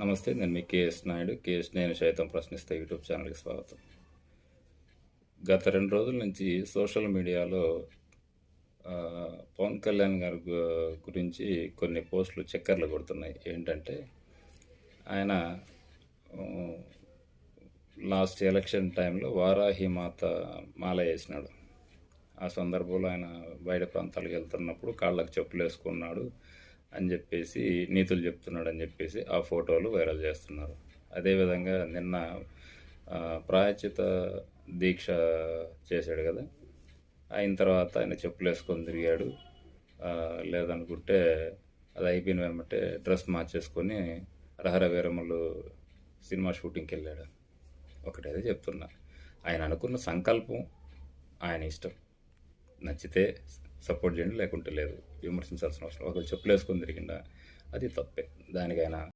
నమస్తే నేను మీ KS Naidu. KS నేను సైతం ప్రశ్నిస్తే యూట్యూబ్ ఛానల్కి స్వాగతం. గత రెండు రోజుల నుంచి సోషల్ మీడియాలో పవన్ కళ్యాణ్ గారి గురించి కొన్ని పోస్టులు చక్కర్లు కొడుతున్నాయి. ఏంటంటే ఆయన లాస్ట్ ఎలక్షన్ టైంలో వారాహి మాత మాల వేసినాడు. ఆ సందర్భంలో ఆయన బయట ప్రాంతాలకు వెళ్తున్నప్పుడు కాళ్ళకు చెప్పులు వేసుకున్నాడు అని చెప్పేసి నీతులు చెప్తున్నాడు అని చెప్పేసి ఆ ఫోటోలు వైరల్ చేస్తున్నారు. అదేవిధంగా నిన్న ప్రాయచిత దీక్ష చేశాడు కదా? అయిన తర్వాత ఆయన చెప్పులు వేసుకొని తిరిగాడు. లేదనుకుంటే అది అయిపోయిన వెంబటే డ్రెస్ మార్చేసుకొని రహర వీరములు సినిమా షూటింగ్కి వెళ్ళాడు. ఒకటేదో చెప్తున్నా. ఆయన అనుకున్న సంకల్పం ఆయన ఇష్టం. నచ్చితే సపోర్ట్ చేయండి లేకుంటే లేదు విమర్శించాల్సిన అవసరం ఒకరు చెప్పులు వేసుకొని తిరిగిందా అది తప్పే. దానికైనా